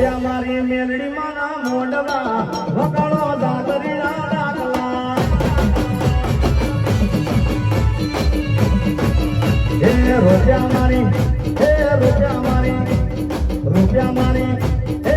ત્યાં મારી મેલડી મોડવા મારી હે મારી રૂપિયા મારી હે